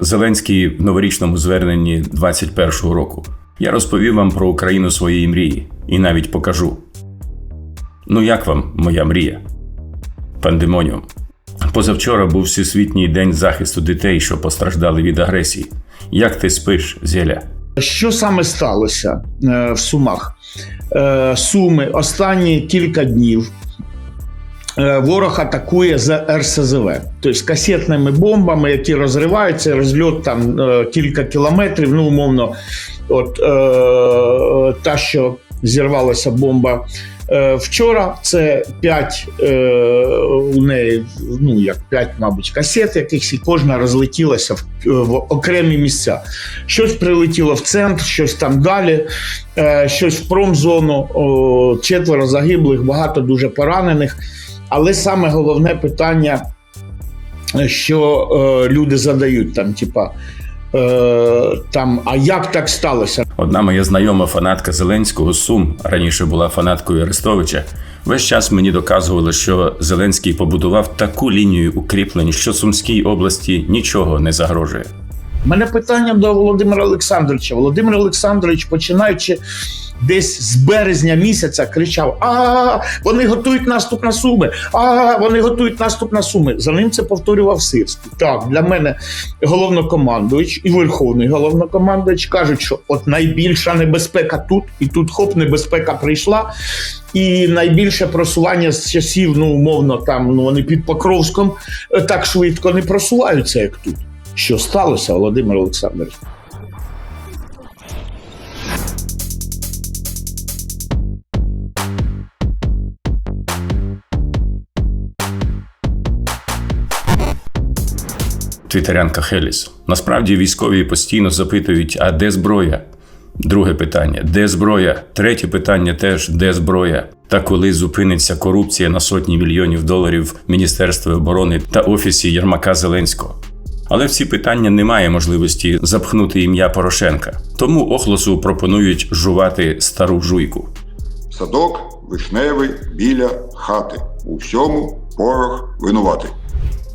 Зеленський в новорічному зверненні 21-го року. Я розповів вам про Україну своєї мрії і навіть покажу. Ну як вам моя мрія? Пандемоніум. Позавчора був Всесвітній день захисту дітей, що постраждали від агресії. Як ти спиш, Зеля? Що саме сталося е, в Сумах? Е, Суми останні кілька днів. Е, Ворог атакує з РСЗВ, тобто касетними бомбами, які розриваються, розльот там е, кілька кілометрів. Ну, умовно, от е, та, що зірвалася бомба е, вчора, це 5 е, у неї, ну як 5, мабуть, касет якихось, і кожна розлетілася в, в окремі місця. Щось прилетіло в центр, щось там далі, е, щось в промзону, о, четверо загиблих, багато дуже поранених. Але саме головне питання, що е, люди задають там, типа. Е, там, а як так сталося? Одна моя знайома фанатка Зеленського Сум раніше була фанаткою Арестовича. Весь час мені доказували, що Зеленський побудував таку лінію укріплень, що Сумській області нічого не загрожує. У мене питання до Володимира Олександровича. Володимир Олександрович, починаючи десь з березня місяця, кричав: А, вони готують наступ на суми! А, вони готують наступ на суми. За ним це повторював Сирський. Так, для мене головнокомандуючий і верховний головнокомандуючий кажуть, що от найбільша небезпека тут, і тут хоп, небезпека прийшла. І найбільше просування з часів, ну умовно, там ну вони під Покровськом е, так швидко не просуваються, як тут. Що сталося, Володимир Олександрович? Твітерянка Хеліс. Насправді військові постійно запитують: а де зброя? Друге питання: де зброя? Третє питання теж де зброя? Та коли зупиниться корупція на сотні мільйонів доларів в Міністерстві оборони та офісі Єрмака Зеленського? Але в ці питання немає можливості запхнути ім'я Порошенка. Тому Охлосу пропонують жувати стару жуйку. Садок вишневий біля хати. У всьому порох винуватий.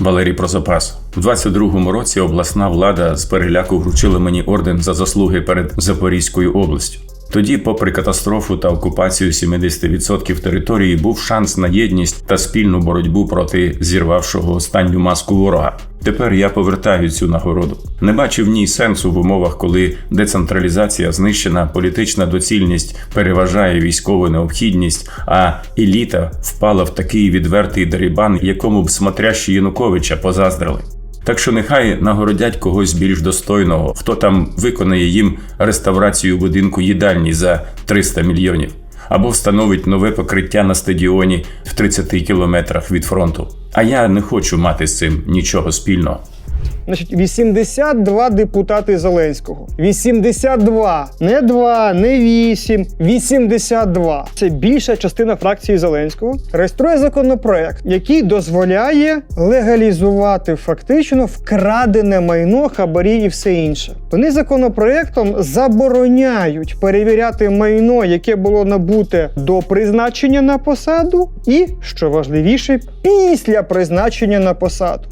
Валерій про запас. У 22-му році обласна влада з переляку вручила мені орден за заслуги перед Запорізькою областю. Тоді, попри катастрофу та окупацію 70% території, був шанс на єдність та спільну боротьбу проти зірвавшого останню маску ворога. Тепер я повертаю цю нагороду. Не бачив в ній сенсу в умовах, коли децентралізація знищена, політична доцільність переважає військову необхідність, а еліта впала в такий відвертий дерибан, якому б смотрящі Януковича позаздрили. Так що нехай нагородять когось більш достойного, хто там виконає їм реставрацію будинку їдальні за 300 мільйонів, або встановить нове покриття на стадіоні в 30 кілометрах від фронту. А я не хочу мати з цим нічого спільного. Значить, 82 депутати Зеленського. 82. Не 2, не 8. 82. Це більша частина фракції Зеленського. Реєструє законопроект, який дозволяє легалізувати фактично вкрадене майно, хабарі і все інше. Вони законопроектом забороняють перевіряти майно, яке було набуте до призначення на посаду, і, що важливіше, після призначення на посаду.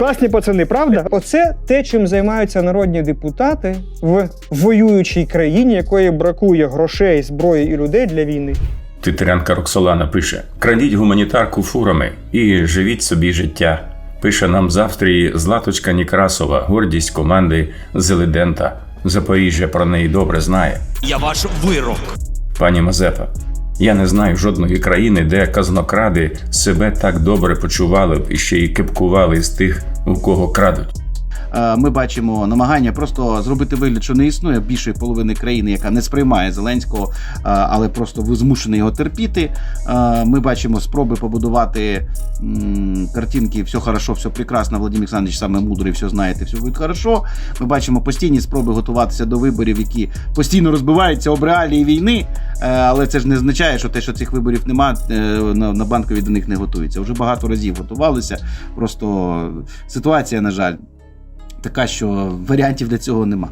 Класні пацани, правда? Оце те, чим займаються народні депутати в воюючій країні, якої бракує грошей, зброї і людей для війни. Твітерянка Роксолана пише: крадіть гуманітарку фурами і живіть собі життя. Пише нам з Австрії Златочка Нікрасова, гордість команди Зеледента. Запоріжжя про неї добре знає. Я ваш вирок. Пані Мазепа, я не знаю жодної країни, де казнокради себе так добре почували б і ще й кепкували з тих, у кого крадуть. Е, Ми бачимо намагання просто зробити вигляд, що не існує більшої половини країни, яка не сприймає Зеленського, е, але просто ви змушені його терпіти. Е, Ми бачимо спроби побудувати картинки все хорошо, все прекрасно. Владимир Олександрович саме мудрий, все знаєте, все буде хорошо. Ми бачимо постійні спроби готуватися до виборів, які постійно розбиваються об реалії війни. Е, Але це ж не означає, що те, що цих виборів нема, е, на, банкові до них не готуються. Вже багато разів готувалися. Просто ситуація, на жаль, така, що варіантів для цього нема.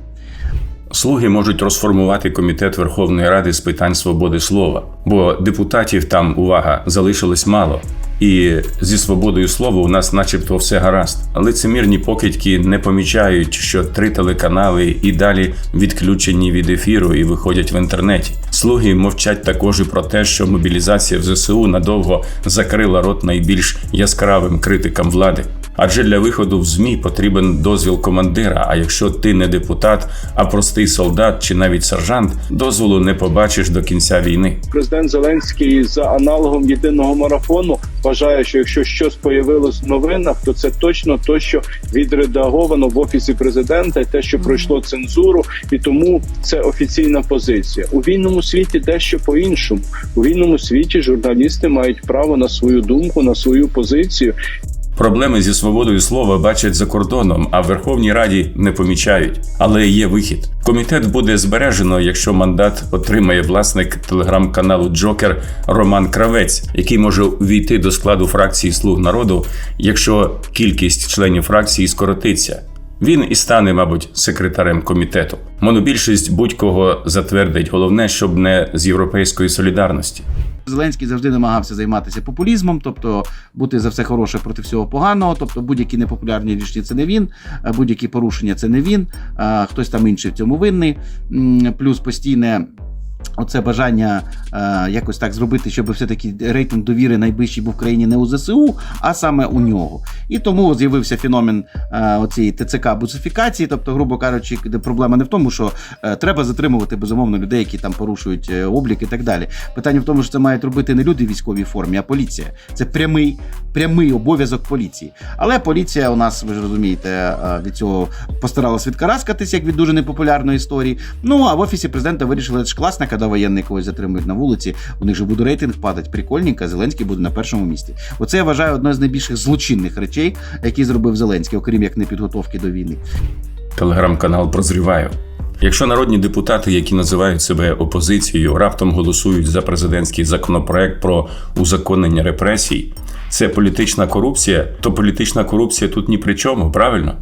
Слуги можуть розформувати комітет Верховної Ради з питань свободи слова, бо депутатів там увага залишилось мало. І зі свободою слова у нас, начебто, все гаразд. Лицемірні покидьки не помічають, що три телеканали і далі відключені від ефіру і виходять в інтернеті. Слуги мовчать також і про те, що мобілізація в ЗСУ надовго закрила рот найбільш яскравим критикам влади. Адже для виходу в ЗМІ потрібен дозвіл командира. А якщо ти не депутат, а простий солдат чи навіть сержант, дозволу не побачиш до кінця війни. президент Зеленський за аналогом єдиного марафону вважає, що якщо щось появилось в новинах, то це точно то, що відредаговано в офісі президента, і те, що пройшло цензуру, і тому це офіційна позиція. У вільному світі дещо по-іншому. У вільному світі журналісти мають право на свою думку, на свою позицію. Проблеми зі свободою слова бачать за кордоном, а в Верховній Раді не помічають. Але є вихід. Комітет буде збережено, якщо мандат отримає власник телеграм-каналу Джокер Роман Кравець, який може увійти до складу фракції Слуг народу, якщо кількість членів фракції скоротиться. Він і стане, мабуть, секретарем комітету. Монобільшість будь-кого затвердить. Головне, щоб не з європейської солідарності. Зеленський завжди намагався займатися популізмом, тобто бути за все хороше проти всього поганого. Тобто будь-які непопулярні рішення це не він, будь-які порушення це не він, а хтось там інший в цьому винний. Плюс постійне. Оце бажання е, якось так зробити, щоб все-таки рейтинг довіри найближчий був в країні не у ЗСУ, а саме у нього. І тому з'явився феномен е, оцієї ТЦК бусифікації. Тобто, грубо кажучи, проблема не в тому, що е, треба затримувати безумовно людей, які там порушують е, облік і так далі. Питання в тому, що це мають робити не люди в військовій формі, а поліція. Це прямий, прямий обов'язок поліції. Але поліція у нас, ви ж розумієте, е, від цього постаралась відкараскатись, як від дуже непопулярної історії. Ну а в офісі президента вирішили, це ж класно, воєнний когось затримують на вулиці. У них же буде рейтинг падати. Прикольненько, Зеленський буде на першому місці. Оце я вважаю одне з найбільших злочинних речей, які зробив Зеленський, окрім як непідготовки до війни. Телеграм-канал Прозріваю. Якщо народні депутати, які називають себе опозицією, раптом голосують за президентський законопроект про узаконення репресій, це політична корупція, то політична корупція тут ні при чому, правильно?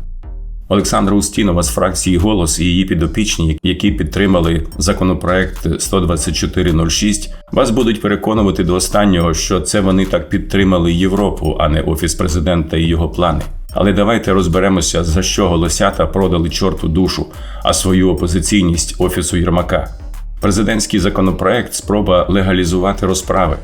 Олександра Устінова з фракції Голос і її підопічні, які підтримали законопроект 12406, вас будуть переконувати до останнього, що це вони так підтримали Європу, а не офіс президента і його плани. Але давайте розберемося, за що голосята продали чорту душу, а свою опозиційність офісу Єрмака. Президентський законопроект спроба легалізувати розправи.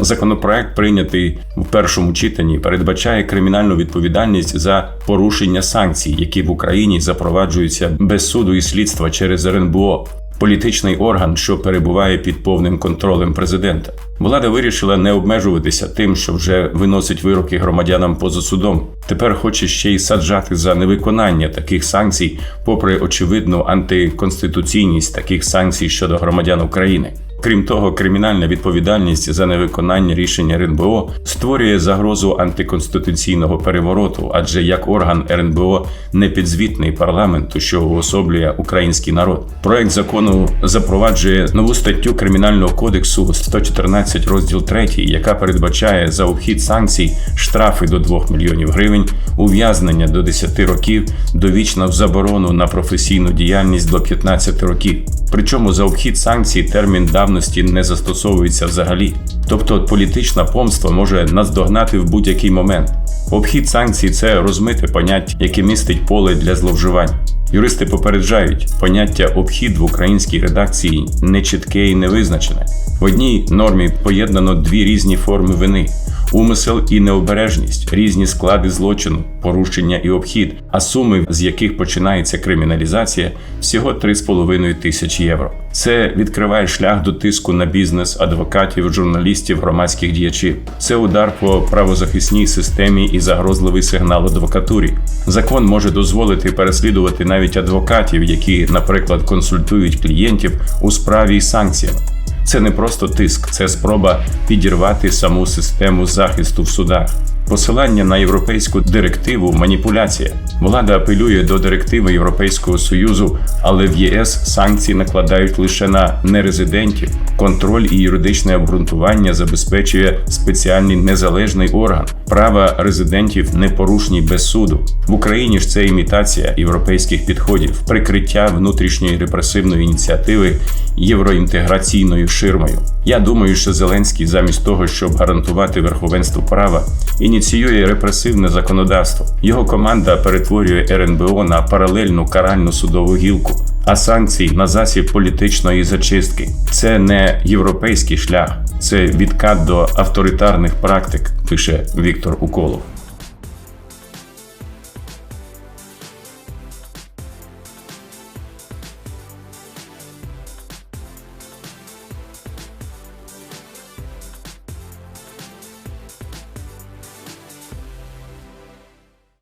Законопроект, прийнятий в першому читанні, передбачає кримінальну відповідальність за порушення санкцій, які в Україні запроваджуються без суду і слідства через РНБО, політичний орган, що перебуває під повним контролем президента. Влада вирішила не обмежуватися тим, що вже виносить вироки громадянам поза судом. Тепер хоче ще й саджати за невиконання таких санкцій, попри очевидну антиконституційність таких санкцій щодо громадян України. Крім того, кримінальна відповідальність за невиконання рішення РНБО створює загрозу антиконституційного перевороту, адже як орган РНБО не підзвітний парламенту, що уособлює український народ. Проект закону запроваджує нову статтю кримінального кодексу 114 розділ 3, яка передбачає за обхід санкцій штрафи до 2 мільйонів гривень, ув'язнення до 10 років, довічна в заборону на професійну діяльність до 15 років. Причому за обхід санкцій термін давності не застосовується взагалі. Тобто політична помста може наздогнати в будь-який момент. Обхід санкцій це розмите поняття, яке містить поле для зловживань. Юристи попереджають, поняття обхід в українській редакції нечітке і невизначене. В одній нормі поєднано дві різні форми вини: умисел і необережність, різні склади злочину, порушення і обхід, а суми, з яких починається криміналізація, всього 3,5 тисячі євро. Це відкриває шлях до тиску на бізнес, адвокатів, журналістів, громадських діячів. Це удар по правозахисній системі і загрозливий сигнал адвокатурі. Закон може дозволити переслідувати навіть адвокатів, які, наприклад, консультують клієнтів у справі із санкціями. Це не просто тиск, це спроба підірвати саму систему захисту в судах. Посилання на європейську директиву маніпуляція. Влада апелює до директиви Європейського союзу, але в ЄС санкції накладають лише на нерезидентів. Контроль і юридичне обґрунтування забезпечує спеціальний незалежний орган. Права резидентів непорушні без суду. В Україні ж це імітація європейських підходів, прикриття внутрішньої репресивної ініціативи євроінтеграційною ширмою. Я думаю, що Зеленський, замість того, щоб гарантувати верховенство права, ініціює репресивне законодавство. Його команда перетворює РНБО на паралельну каральну судову гілку, а санкції на засіб політичної зачистки. Це не європейський шлях, це відкат до авторитарних практик, пише Віктор Уколов.